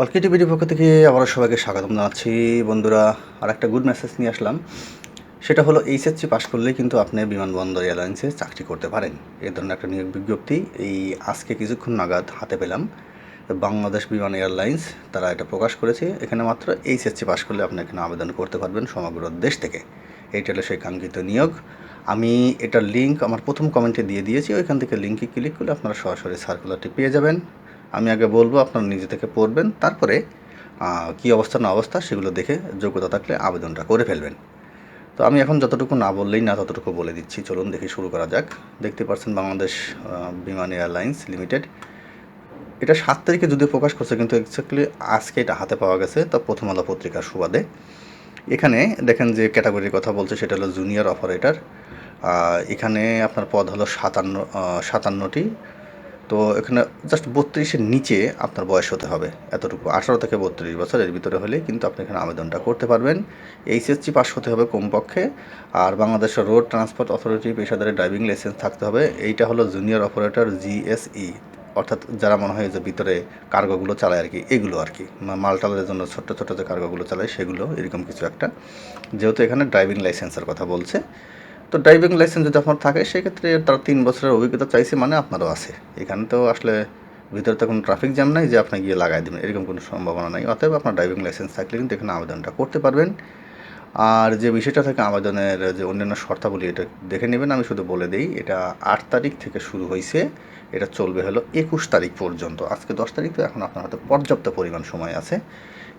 অলকে টিভির পক্ষ থেকে আবারও সবাইকে স্বাগতম জানাচ্ছি। বন্ধুরা আর একটা গুড মেসেজ নিয়ে আসলাম। সেটা হলো এইচএসসি পাশ করলেই কিন্তু আপনি বিমানবন্দর এয়ারলাইন্সে চাকরি করতে পারেন। এ ধরনের একটা নিয়োগ বিজ্ঞপ্তি এই আজকে কিছুক্ষণ নাগাদ হাতে পেলাম। বাংলাদেশ বিমান এয়ারলাইন্স, তারা এটা প্রকাশ করেছে। এখানে মাত্র এইচএসসি পাশ করলে আপনি এখানে আবেদন করতে পারবেন সমগ্র দেশ থেকে। এইটা হলো সেই কাঙ্ক্ষিত নিয়োগ। আমি এটার লিঙ্ক আমার প্রথম কমেন্টে দিয়ে দিয়েছি। ওইখান থেকে লিঙ্কে ক্লিক করলে আপনারা সরাসরি সার্কুলারটি পেয়ে যাবেন। আমি আগে বলব, আপনারা নিজে থেকে পড়বেন, তারপরে কী অবস্থা, না অবস্থা, সেগুলো দেখে যোগ্যতা থাকলে আবেদনটা করে ফেলবেন। তো আমি এখন যতটুকু না বললেই না, ততটুকু বলে দিচ্ছি। চলুন, দেখি শুরু করা যাক। দেখতে পাচ্ছেন বাংলাদেশ বিমান এয়ারলাইন্স লিমিটেড। এটা সাত তারিখে যদিও প্রকাশ করছে, কিন্তু এক্স্যাক্টলি আজকে এটা হাতে পাওয়া গেছে, তা প্রথম আলো পত্রিকার সুবাদে। এখানে দেখেন যে ক্যাটাগরির কথা বলছে, সেটা হলো জুনিয়র অপারেটর। এখানে আপনার পদ হলো সাতান্ন সাতান্নটি। তো এখানে জাস্ট বত্রিশের নিচে আপনার বয়স হতে হবে, এতটুকু। আঠারো থেকে বত্রিশ বছর, এর ভিতরে হলে কিন্তু আপনি এখানে আবেদনটা করতে পারবেন। এইচএসসি পাস হতে হবে কমপক্ষে। আর বাংলাদেশের রোড ট্রান্সপোর্ট অথরিটি পেশাদারি ড্রাইভিং লাইসেন্স থাকতে হবে। এইটা হলো জুনিয়র অপারেটর জিএসই অর্থাৎ যারা মনে হয় যে ভিতরে কার্গোগুলো চালায় আর কি, এগুলো আর কি। মালটালের জন্য ছোট্ট ছোট্ট যে কার্গোগুলো চালায়, সেগুলো এরকম কিছু একটা। যেহেতু এখানে ড্রাইভিং লাইসেন্সের কথা বলছে তো ড্রাইভিং লাইসেন্স যদি আপনার থাকে, সেক্ষেত্রে তার তিন বছরের অভিজ্ঞতা চাইছে মানে আপনারও আছে। এখানে তো আসলে ভিতরে তো কোনো ট্রাফিক জ্যাম নাই যে আপনি গিয়ে লাগাই দেবেন, এরকম কোনো সম্ভাবনা নাই। অতএব আপনার ড্রাইভিং লাইসেন্স থাকলে কিন্তু এখানে আবেদনটা করতে পারবেন। আর যে বিষয়টা থাকে আবেদনের যে অন্যান্য শর্তাবলী, এটা দেখে নেবেন। আমি শুধু বলে দিই, এটা আট তারিখ থেকে শুরু হয়েছে। এটা চলবে হলো একুশ তারিখ পর্যন্ত। আজকে দশ তারিখ, তো এখন আপনার হাতে পর্যাপ্ত পরিমাণ সময় আছে।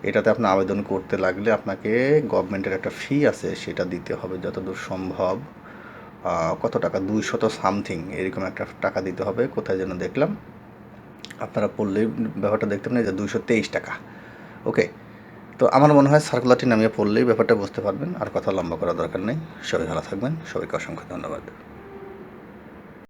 এটাতে আপনি আবেদন করতে লাগলে আপনাকে গভর্নমেন্টের একটা ফি আছে, সেটা দিতে হবে যতদূর সম্ভব। কত টাকা? দুইশত সামথিং এরকম একটা টাকা দিতে হবে, কোথায় যেন দেখলাম। আপনারা পড়লে ব্যাপারটা দেখতে পারেন যে দুইশো তেইশ টাকা। ওকে, তো আমার মনে হয় সার্কুলারটি নামিয়ে পড়লেই ব্যাপারটা বুঝতে পারবেন, আর কথা লম্বা করার দরকার নেই। সবাই ভালো থাকবেন, সবাইকে অসংখ্য ধন্যবাদ।